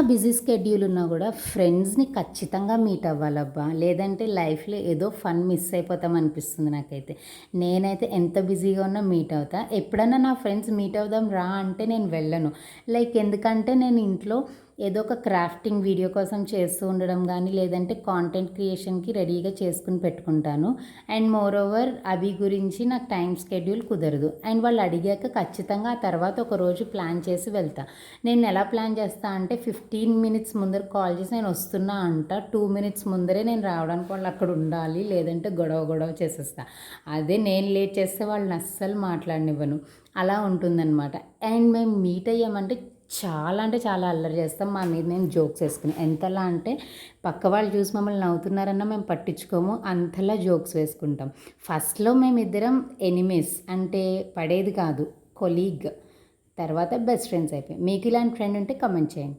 Busy schedule ఉన్నా కూడా ఫ్రెండ్స్ని ఖచ్చితంగా మీట్ అవ్వాలబ్బా. లేదంటే లైఫ్లో ఏదో ఫన్ మిస్ అయిపోతాం అనిపిస్తుంది నాకైతే. నేనైతే ఎంత బిజీగా ఉన్నా మీట్ అవుతా. ఎప్పుడన్నా నా ఫ్రెండ్స్ మీట్ అవుదాం రా అంటే నేను వెళ్ళను. లైక్ ఎందుకంటే నేను ఇంట్లో ఏదో ఒక క్రాఫ్టింగ్ వీడియో కోసం చేస్తూ ఉండడం కానీ లేదంటే కాంటెంట్ క్రియేషన్కి రెడీగా చేసుకుని పెట్టుకుంటాను. అండ్ మోర్ ఓవర్ అవి గురించి నాకు టైం స్కెడ్యూల్ కుదరదు. అండ్ వాళ్ళు అడిగాక ఖచ్చితంగా ఆ తర్వాత ఒక రోజు ప్లాన్ చేసి వెళ్తా. నేను ఎలా ప్లాన్ చేస్తా అంటే ఫిఫ్టీన్ మినిట్స్ ముందర కాల్ చేసి నేను వస్తున్నా అంట. టూ మినిట్స్ ముందరే నేను రావడానికి వాళ్ళు అక్కడ ఉండాలి లేదంటే గొడవ గొడవ చేసేస్తా. అదే నేను లేట్ చేస్తే వాళ్ళని అస్సలు మాట్లాడనివ్వను. అలా ఉంటుందన్నమాట. అండ్ మేము మీట్ అయ్యామంటే చాలా అంటే చాలా అల్లరి చేస్తాం. మా మీద నేను జోక్స్ వేసుకుని ఎంతలా అంటే పక్క వాళ్ళు చూసి మమ్మల్ని నవ్వుతున్నారన్నా మేము పట్టించుకోము. అంతలా జోక్స్ వేసుకుంటాం. ఫస్ట్లో మేమిద్దరం ఎనిమీస్ అంటే పడేది కాదు కొలీగ్ తర్వాత బెస్ట్ ఫ్రెండ్స్ అయిపోయి. మీకు ఇలాంటి ఫ్రెండ్ ఉంటే కమెంట్ చేయండి.